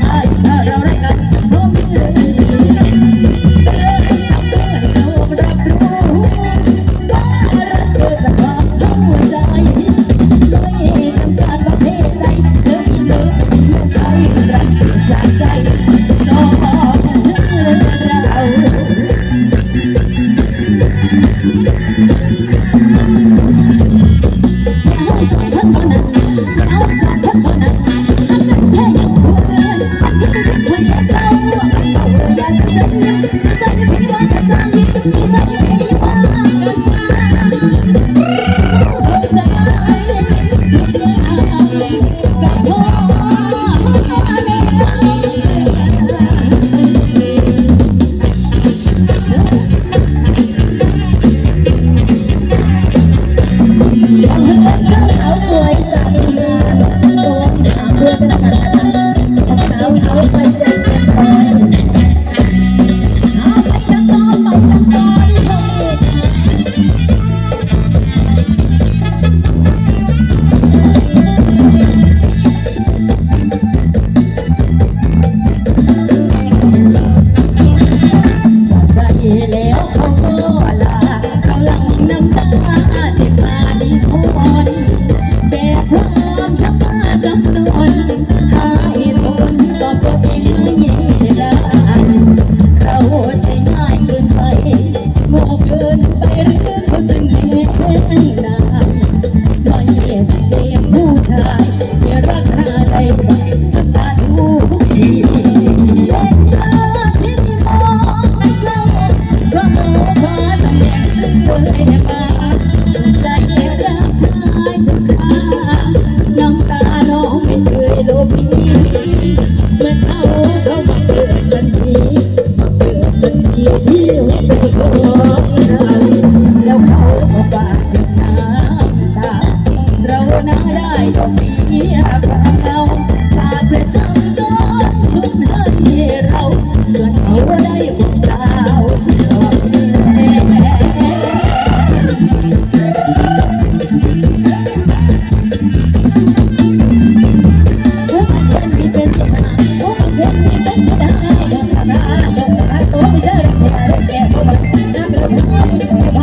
I, I, I, I, I, I, อง ต่